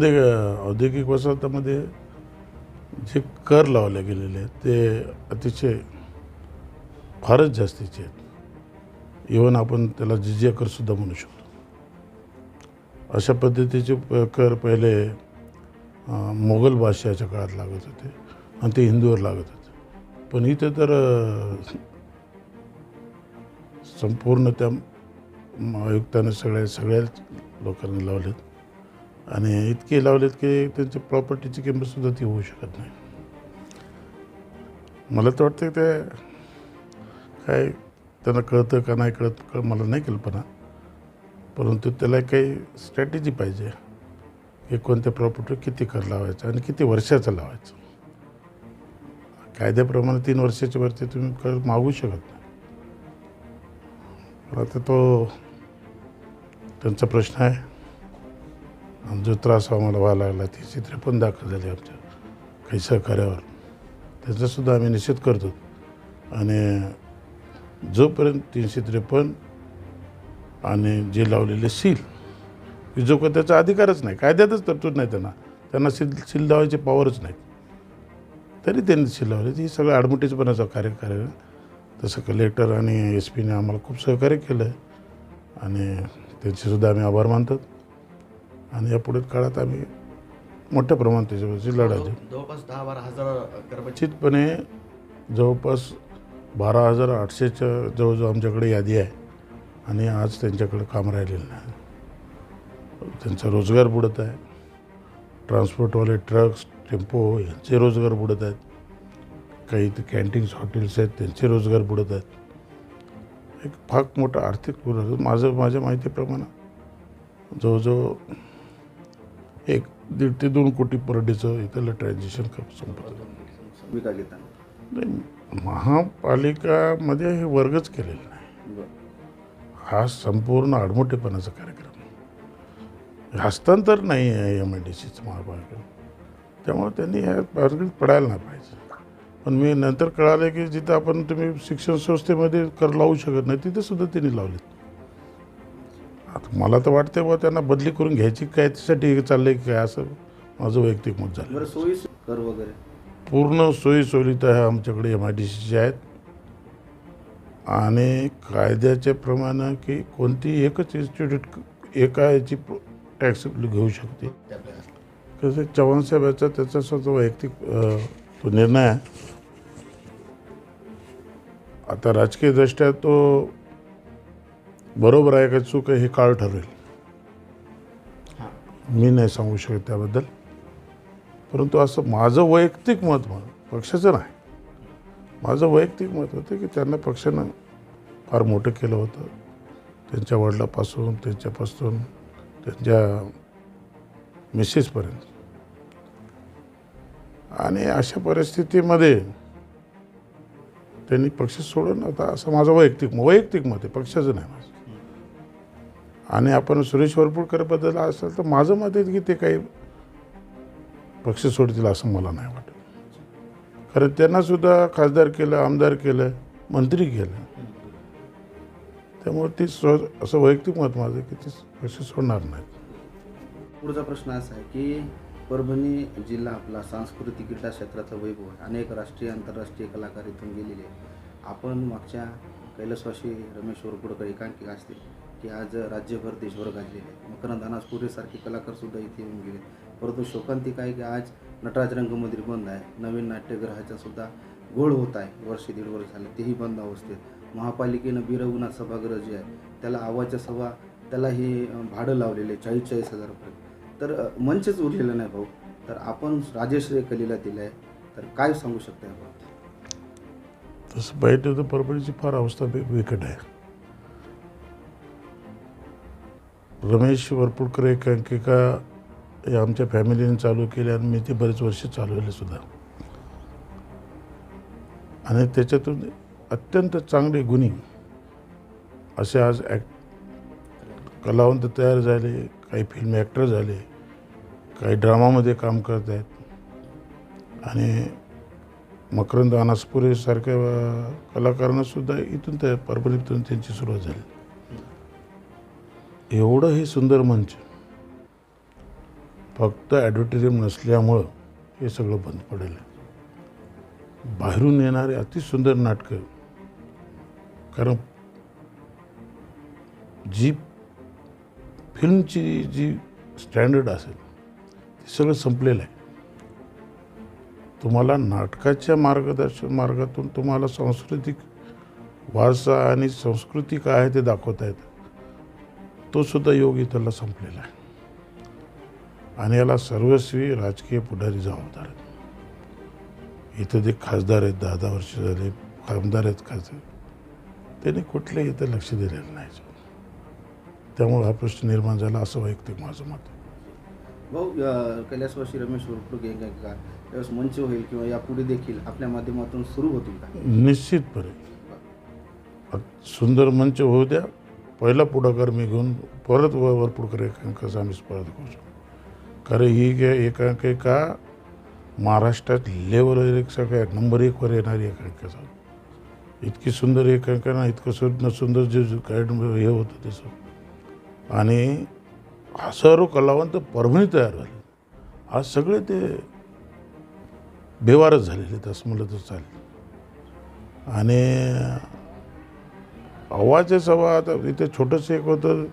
त्यामध्ये औद्योगिक वसाहतामध्ये जे कर लावले गेलेले आहेत ते अतिशय फारच जास्तीचे आहेत. इवन आपण त्याला जिजिया करसुद्धा म्हणू शकतो. अशा पद्धतीचे प- कर पहिले मोगल बादशहाच्या काळात लागत होते आणि ते हिंदूवर लागत होते. पण इथे तर संपूर्ण त्या आयुक्ताने सगळ्या सगळ्याच लोकांनी लावलेत. आणि इतके लावलेत की त्यांच्या प्रॉपर्टीची किंमतसुद्धा ती होऊ शकत नाही. मला तर वाटतं ते काय त्यांना कळतं का नाही कळत का मला नाही कल्पना. परंतु त्याला काही स्ट्रॅटेजी पाहिजे की कोणत्या प्रॉपर्टीवर किती कर लावायचा आणि किती वर्षाचं लावायचं. कायद्याप्रमाणे तीन वर्षाच्या वरती तुम्ही कर मागू शकत नाही. आता तो त्यांचा प्रश्न आहे. जो त्रास हो आम्हाला व्हायला लागला. ती चित्रे पण दाखल झाली आमच्या. काही सहकार्यावर. त्याचासुद्धा आम्ही निषेध करतो. आणि जोपर्यंत तीनशे त्रेपन्न आणि जे लावलेले सील की जो का त्याचा अधिकारच नाही कायद्यातच तरतूद नाही त्यांना. त्यांना सील सील लावायची पॉवरच नाही. तरी त्यांनी सील लावले. ही सगळं आडमुठीचपणाचा कार्य कार्य तसं कलेक्टर आणि एस पीने आम्हाला खूप सहकार्य केलं. आहे आणि त्यांचेसुद्धा आम्ही आभार मानतात आणि या पुढील काळात आम्ही मोठ्या प्रमाणात त्याच्यावरची लढा देऊ. जवळपास दहा बारा हजार कर्मचारी निश्चितपणे जवळपास बारा हजार आठशेच्या जवळजवळ आमच्याकडे यादी आहे आणि आज त्यांच्याकडे काम राहिलेलं नाही. त्यांचा रोजगार बुडत आहे. ट्रान्सपोर्टवाले ट्रक्स टेम्पो यांचे रोजगार बुडत आहेत. काही ते कॅन्टीन्स हॉटेल्स आहेत त्यांचे रोजगार बुडत आहेत. एक फार मोठा आर्थिक माझं माझ्या माहितीप्रमाणे जवळजवळ एक दीड ते दोन कोटी पर डेचं इथलं ट्रान्झॅक्शन संपत नाही महापालिकामध्ये हे वर्गच केलेलं नाही. हा संपूर्ण आडमोठेपणाचा कार्यक्रम हस्तांतर नाही आहे एम आय डी सीचं महापालिका त्यामुळे त्यांनी ह्या वर्गात पडायला नाही पाहिजे. पण मी नंतर कळालं की जिथं आपण तुम्ही शिक्षण संस्थेमध्ये कर लावू शकत नाही तिथे सुद्धा त्यांनी लावलेत. आता मला तर वाटतं बा त्यांना बदली करून घ्यायची काय त्यासाठी चाललंय की काय असं माझं वैयक्तिक मत झालं. बरं सोयी कर वगैरे. पूर्ण सोयी सुविधा ह्या आमच्याकडे एम आय डी सीच्या आहेत. आणि कायद्याच्या प्रमाणे की कोणती एकच इन्स्टिट्यूट एका याची टॅक्स घेऊ शकते. कसं चव्हाण साहेबाचा त्याचा स्वतः वैयक्तिक तो निर्णय आहे. आता राजकीय दृष्ट्या तो बरोबर आहे का चूक आहे हे काळ ठरवेल मी नाही सांगू शकत त्याबद्दल. परंतु असं माझं वैयक्तिक मत म्हणून पक्षाचं नाही. माझं वैयक्तिक मत होतं की त्यांना पक्षानं फार मोठं केलं होतं. त्यांच्या वडिलापासून त्यांच्यापासून त्यांच्या मिसेसपर्यंत. आणि अशा परिस्थितीमध्ये त्यांनी पक्ष सोडून आता असं माझं वैयक्तिक वैयक्तिक मत आहे पक्षाचं नाही माझं. आणि आपण सुरेश वरपुडकरबद्दल असेल तर माझं मत आहे की ते काही पक्ष सोडतील असं मला नाही वाटत. कारण त्यांनासुद्धा खासदार केलं आमदार केलं मंत्री केलं. त्यामुळे ती स्व असं वैयक्तिक मत माझं की ते पक्ष सोडणार नाहीत. पुढचा प्रश्न असा आहे की परभणी जिल्हा आपला सांस्कृतिक क्रीडा क्षेत्राचा वैभव आहे. अनेक राष्ट्रीय आंतरराष्ट्रीय कलाकार इथून गेलेले आपण मागच्या कैलासवाशी रमेश वरपुडकर एकांकिका असतील. की आज राज्यभर देशभर गाजलेले आहेत. मकरंद अनासपुरेसारखे पुरेसारखे कलाकारसुद्धा इथे येऊन गेले परंतु शोकांतिक आहे की आज नटराज रंगमंदिर बंद आहे. नवीन नाट्यगृहाचा सुद्धा गोळ होत आहे. वर्ष दीड वर्ष झाले तेही बंद अवस्थेत. महापालिकेनं बिरगुणा सभागृह जे आहे त्याला आवाजच्या सभा त्याला हे भाडं लावलेलं आहे चाळीस चाळीस रुपये तर मंचच उरलेलं नाही भाऊ. तर आपण राजेश्री कलीला दिलं आहे तर काय सांगू शकता भाऊ तसं पाहिजे तर परभणीची फार अवस्था बिकट आहे. रमेश वरपुडकर एकांकिका हे आमच्या फॅमिलीने चालू केली आणि मी ते बरेच वर्ष चालवले सुद्धा. आणि त्याच्यातून अत्यंत चांगले गुणी असे आज ॲक्ट कलावंत तयार झाले काही फिल्म ॲक्टर झाले काही ड्रामामध्ये काम करत आहेत. आणि मकरंद अनासपुरेसारख्या कलाकारांनासुद्धा इथून त्या परभणीतून त्यांची सुरुवात झाली. एवढं हे सुंदर मंच फक्त ॲडव्हर्टिझम नसल्यामुळं हे सगळं बंद पडेल. बाहेरून येणारे अतिसुंदर नाटकं कारण जी फिल्मची जी स्टँडर्ड असेल ते सगळं संपलेलं आहे. तुम्हाला नाटकाच्या मार्गदर्शन मार्गातून तुम्हाला सांस्कृतिक वारसा आणि संस्कृती काय आहे ते दाखवता येतं. तो सुद्धा योग इथला संपलेला आहे. आणि याला सर्वस्वी राजकीय पुढारी जबाबदार आहेत. इथं जे खासदार आहेत दहा दहा वर्ष झाले आमदार आहेत खासदार त्यांनी कुठल्याही इथं लक्ष दिलेलं नाही. त्यामुळे हा प्रश्न निर्माण झाला असं वैयक्तिक माझं मत आहे. भाऊ अ, कैलासवासी रमेश वरपुडे का त्यावेळेस मंच होईल किंवा यापुढे देखील आपल्या माध्यमातून सुरू होतील का? निश्चितपणे. सुंदर मंच होऊ द्या पहिला पुढाकार मी घेऊन परत वर वरपुडकर एकांकाचा आम्ही स्पर्धा करू कारण ही काय एकांकिका महाराष्ट्रात लेवल एक सगळ्या नंबर एकवर येणारी एकांकिका इतकी सुंदर एकांकिका इतकं सुंदर सुंदर जे जे काय हे होतं त्याचं आणि हजारो कलावंत परभणी तयार झाले. आज सगळे ते बेवारच झालेले आहेत असं तर चालेल आणि आवाजच्या सभा आता इथे छोटंसं एक होतं.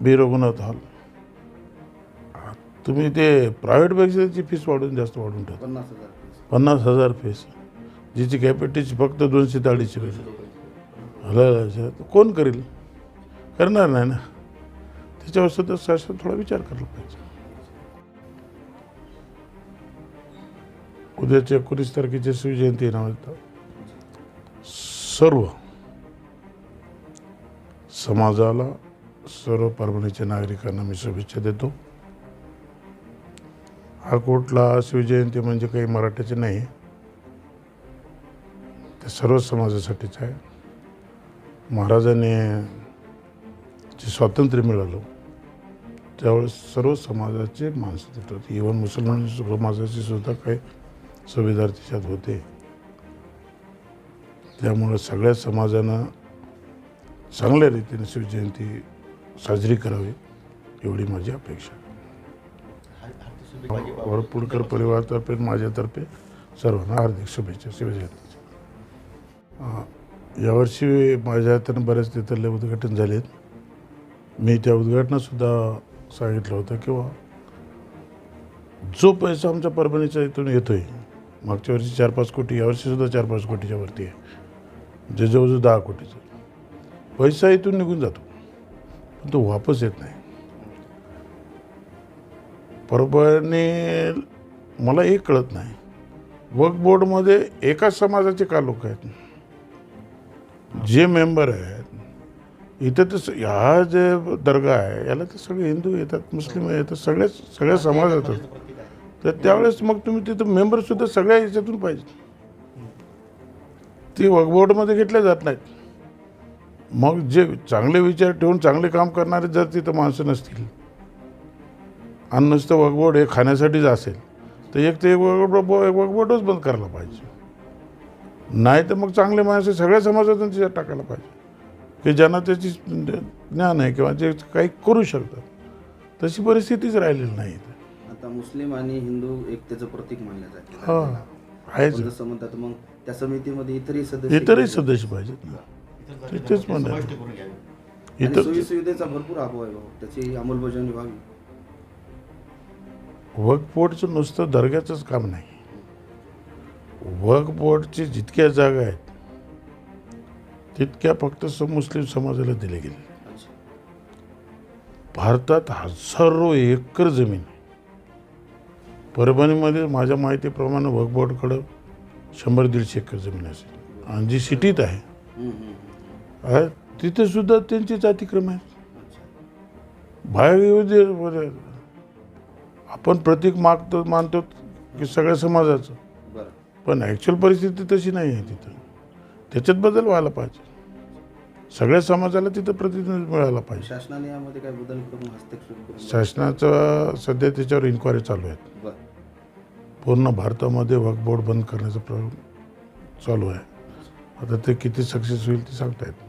B Raghunath hall. तुम्ही ते प्रायव्हेटपेक्षा त्याची फीस वाढून जास्त वाढून ठेवता. पन्नास हजार फीस. पन्नास हजार फीस जिची कॅपॅसिटी फक्त दोनशे ते अडीचशे पैसे हला कोण करेल? करणार नाही ना? त्याच्यावर सुद्धा शासन थोडा विचार करायला पाहिजे. उद्याच्या एकोणीस तारखेची शिवजयंती नावाचं सर्व समाजाला सर्व परभणीच्या नागरिकांना मी शुभेच्छा देतो. हा कुठला शिवजयंती म्हणजे काही मराठ्याचे नाही. ते सर्व समाजासाठीच आहे. महाराजांनी जे स्वातंत्र्य मिळालं त्यावेळेस सर्व समाजाचे माणसं देतात इवन मुसलमान समाजाचे सुद्धा काही सुभेदार त्याच्यात होते. त्यामुळं सगळ्या समाजानं चांगल्या रीतीने शिवजयंती साजरी करावी एवढी माझी अपेक्षा. वरपुडकर परिवारातर्फे आणि माझ्यातर्फे सर्वांना हार्दिक शुभेच्छा शिवजयंतीच्या. यावर्षी माझ्या हातानं बऱ्याच तिथले उद्घाटन झालेत. मी त्या उद्घाटनातसुद्धा सांगितलं होतं किंवा जो पैसा आमच्या परभणीच्या इथून येतो आहे मागच्या वर्षी चार पाच कोटी यावर्षीसुद्धा चार पाच कोटीच्या वरती आहे. जे जवळजवळ दहा कोटीचं. पैसा इथून निघून जातो. पण तो वापस येत नाही. परभणी मला एक कळत नाही. वक बोर्डमध्ये एकाच समाजाचे का लोक आहेत? जे मेंबर आहेत इथं तर हा जे दर्गा आहे याला तर सगळे हिंदू येतात मुस्लिम येतात सगळ्याच सगळ्या समाजात तर त्यावेळेस मग तुम्ही तिथं मेंबरसुद्धा सगळ्या याच्यातून पाहिजे. ती वक्फ बोर्डमध्ये घेतल्या जात नाहीत. मग जे चांगले विचार ठेवून चांगले काम करणारे जर तिथं माणसं नसतील आणि नुसतं वगबोट हे खाण्यासाठीच असेल तर एक ते वगबोट वगबोटच बंद करायला पाहिजे. नाही तर मग चांगले माणसं सगळ्या समाजातून त्याच्यात टाकायला पाहिजे. की ज्यांना त्याची ज्ञान आहे किंवा जे काही करू शकतात तशी परिस्थितीच राहिलेली नाही. आता मुस्लिम आणि हिंदू एकतेचं प्रतीक मानलं जाते हा आपण जसं म्हणतात मग त्या समितीमध्ये इतरही सदस्य इतरही सदस्य पाहिजेत इतर सोयी सुविधेचा भरपूर अभाव आहे भाऊ. त्याची अंमलबजावणी व्हावी. वक्फ बोर्डचं नुसतं दर्ग्याचंच काम नाही. बोर्डची जितक्या जागा आहेत तितक्या फक्त मुस्लिम समाजाला दिले गेले. भारतात हजारो एकर जमीन परभणीमध्ये माझ्या माहितीप्रमाणे वक्फ बोर्डकडं शंभर दीडशे एकर जमीन असेल. आणि जी सिटीत आहे. तिथे सुद्धा त्यांचेच अतिक्रम आहे बाहेर येऊ दे बरं. आपण प्रतीक मागतो मानतो की सगळ्या समाजाचं. पण ॲक्च्युअल परिस्थिती तशी नाही आहे तिथं. त्याच्यात बदल व्हायला पाहिजे. सगळ्या समाजाला तिथं प्रतिनिधित्व मिळायला पाहिजे. शासनाने यामध्ये काय बदल करून हस्तक्षेप शासनाचं सध्या त्याच्यावर इन्क्वायरी चालू आहे बरं. पूर्ण भारतामध्ये वक्फ बोर्ड बंद करण्याचा प्र चालू आहे. आता ते किती सक्सेस होईल ते सांगता येत